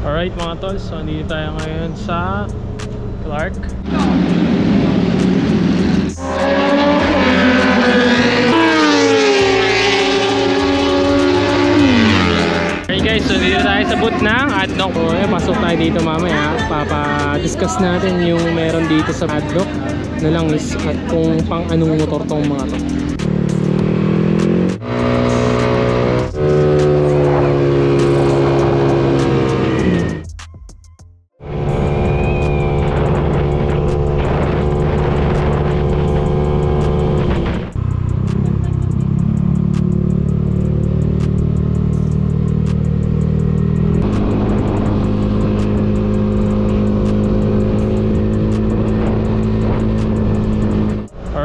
Alright mga tol, so nandito tayo ngayon sa Clark. Okay guys, so dito tayo sa booth ng Adnoc. So, eh, pasok tayo dito mamaya. Papa-discuss natin yung meron dito sa Adnoc na langis at kung pang anong motor tong mga to.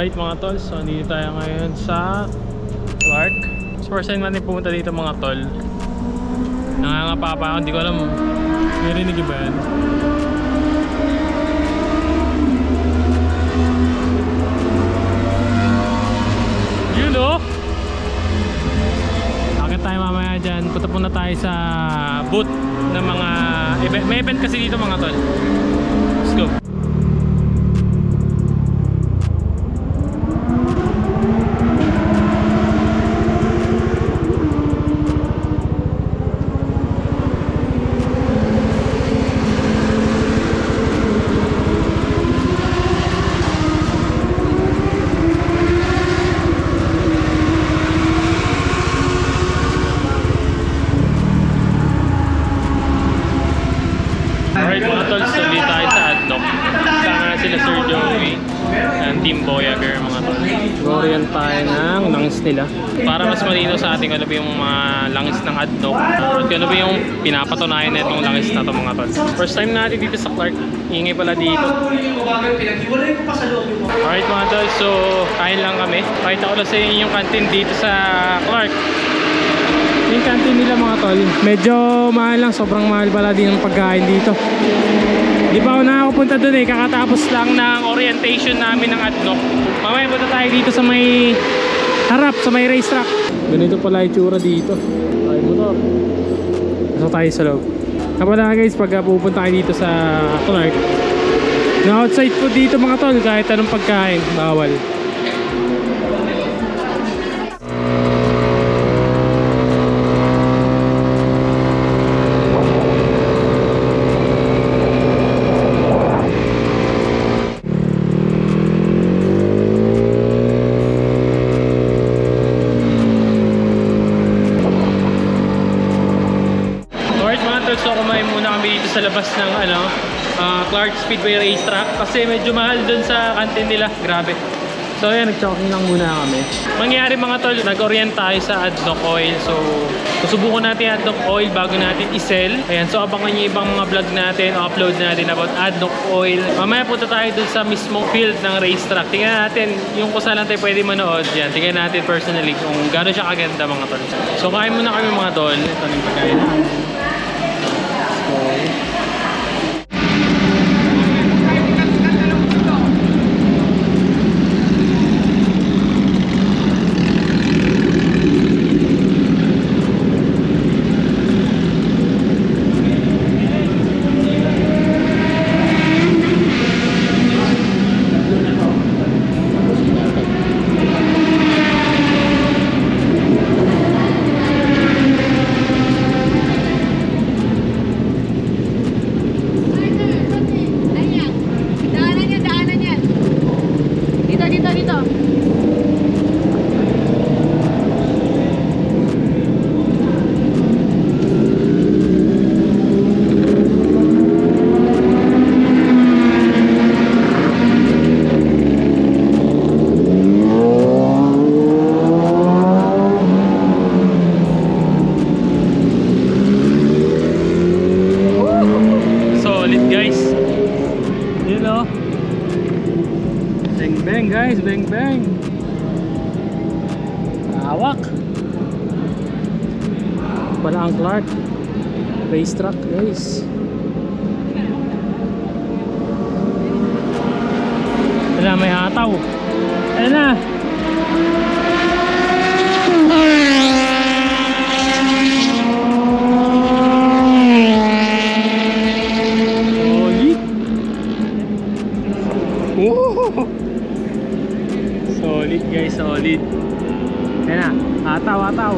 Alright mga tol, so dito tayo ngayon sa Clark. So first time natin pumunta dito mga tol. Nangangapa pa ako, hindi ko alam. May rinig ba yan? Yun oh! Akit tayo mamaya dyan. Punta muna tayo sa booth ng mga event. May event kasi dito mga tol. Team Boyager mga tol. Gorian tayo ng langis nila. Para mas malino sa ating ano ba yung mga langis ng Adlock. At ano ba yung pinapatunayan na itong langis na to mga tol. First time natin dito sa Clark. Ingay pala dito. Alright mga tol, so kain lang kami. Pakita ko lang sa inyo yung canteen dito sa Clark. Yung canteen nila mga tol, medyo mahal lang, sobrang mahal pala din ang pagkain dito. Di pa ako nakakapunta dun eh, kakatapos lang ng orientation namin ng Adnoc. Mamaya punta tayo dito sa may harap, sa may racetrack. Ganito pala yung tsura dito. Tayo motor. Pasok tayo sa loob. Kapala guys, pag uh, pupunta kayo dito sa Clark, na outside food dito mga tol, kahit anong pagkain, bawal. So kumain muna kami dito sa labas ng ano, ah, Clark Speedway Racetrack kasi medyo mahal dun sa canteen nila, grabe. So ayan, nag-choking lang muna kami. Mangyari mga tol, nag-orient tayo sa Adnoc Oil. So, susubukan natin Adnoc Oil bago natin i-sell. Ayan, so abangan nyo ibang mga vlog natin, upload natin about Adnoc Oil. Mamaya punta tayo dun sa mismong field ng racetrack. Tingnan natin yung kung saan tayo pwede manood yan. Tingnan natin personally kung gano'n siya kaganda mga tol. So kain muna kami mga tol. Ito yung pagkain park racetrack guys. Ito na may hataw. Ito na. Solid. Guys, solid. Ayan na, ataw, ataw.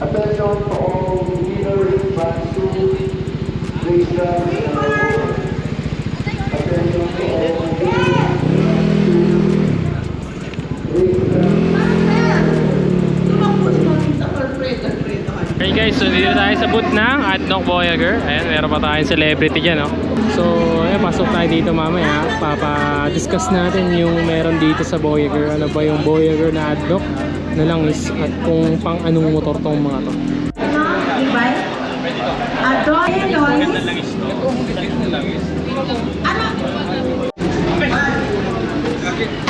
All leaders, class two, please stand. Okay guys, so dito tayo sa booth ng Adnoc Voyager. Ayan, meron pa tayong celebrity dyan, no? So, ayan, pasok tayo dito mamaya. Papa-discuss natin yung meron dito sa Voyager. Ano ba yung Voyager na Adnoc? Na lang is at kung pang anong motor tong mga to. Adoy Lois. Ano?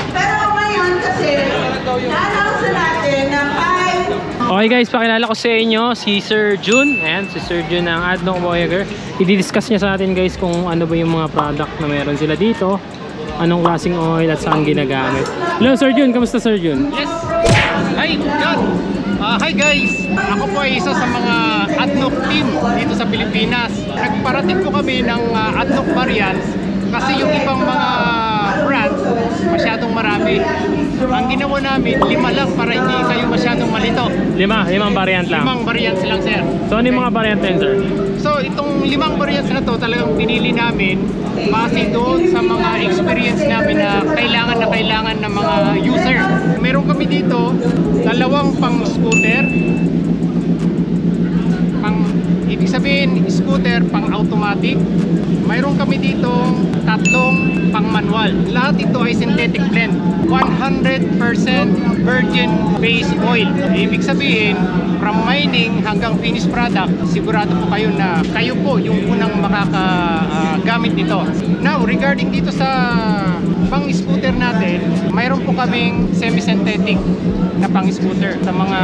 Pero ngayon kasi, na-announce na natin na five Okay guys, pakilala ko sa inyo si Sir Jun. Ayan, si Sir Jun ng Adnoc Voyager. I-discuss niya sa atin guys kung ano ba yung mga product na meron sila dito. Anong klaseng oil at saan ginagamit. Hello Sir Jun, kamusta Sir Jun? Yes! Hi, God! Ah, hi guys! Ako po ay isa sa mga ADNOC team dito sa Pilipinas. Nagparating po kami ng ah, ADNOC variants kasi yung ibang mga brands masyadong marami. Ang ginawa namin, lima lang para hindi kayo masyadong malito. Lima, limang variant lang. Limang variants lang, sir. So ano yung mga variant din Sir? So itong limang variants na to talagang pinili namin base doon sa mga experience namin na kailangan na kailangan ng mga user. Meron kami dito dalawang pang scooter, ibig sabihin scooter pang automatic. Mayroon kami dito tatlong pang manual. Lahat ito ay synthetic blend. 100% virgin base oil. Ibig sabihin, from mining hanggang finished product, sigurado po kayo na kayo po yung unang makakagamit nito. Now, regarding dito sa pang scooter natin, mayroon po kaming semi-synthetic na pang scooter. Sa mga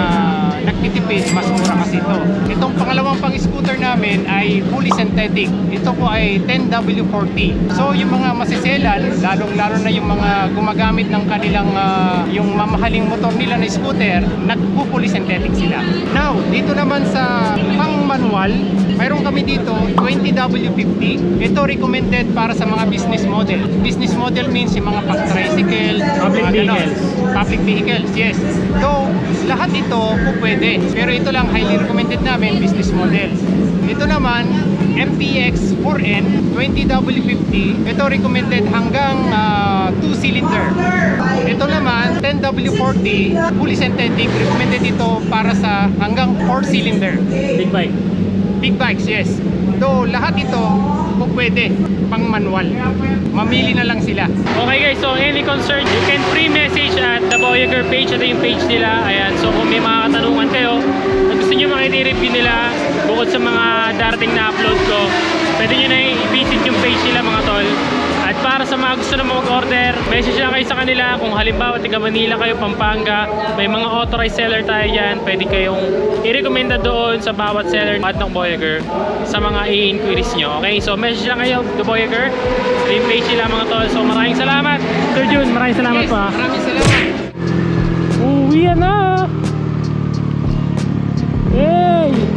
nagtitipid, mas mura kasi ito. Itong pangalawang pang scooter namin ay fully synthetic. Ito po ay 10W40. So yung mga masiselan, lalong-lalo na yung mga gumagamit ng kanilang ah, yung mamahaling motor nila na scooter, nagpo-fully synthetic sila. Now, dito naman sa pang manual, mayroon kami dito 20W50. Ito recommended para sa mga business model. Business model means yung mga pang tricycle, Public mga ganon. vehicles. Public vehicles, yes. So, lahat ito po pwede. Pero ito lang highly recommended namin business model. Ito naman, MPX 4N 20W50. Ito recommended hanggang 2 cylinder. Ito naman, 10 W40, fully synthetic, recommended ito para sa hanggang 4 cylinder. Big bike. Big bikes, yes. Though lahat ito, pwede, pang manual. Mamili na lang sila. Okay guys, so any concern, you can free message at the Voyager page. Ito yung page nila. Ayan, so kung may mga katanungan kayo, at gusto nyo makita yung review nila, bukod sa mga darating na upload ko, pwede nyo na i-visit yung page nila mga tol. Para sa mga gusto na mag-order, message lang kayo sa kanila kung halimbawa taga Manila kayo, Pampanga, may mga authorized seller tayo dyan, pwede kayong i-recommenda doon sa bawat seller at ng Voyager sa mga i-inquiries nyo. Okay, so message lang kayo, the Voyager, yung page nila mga tol. So maraming salamat. Sir Jun, maraming salamat Yes, pa. maraming salamat. Uwi na! Hey!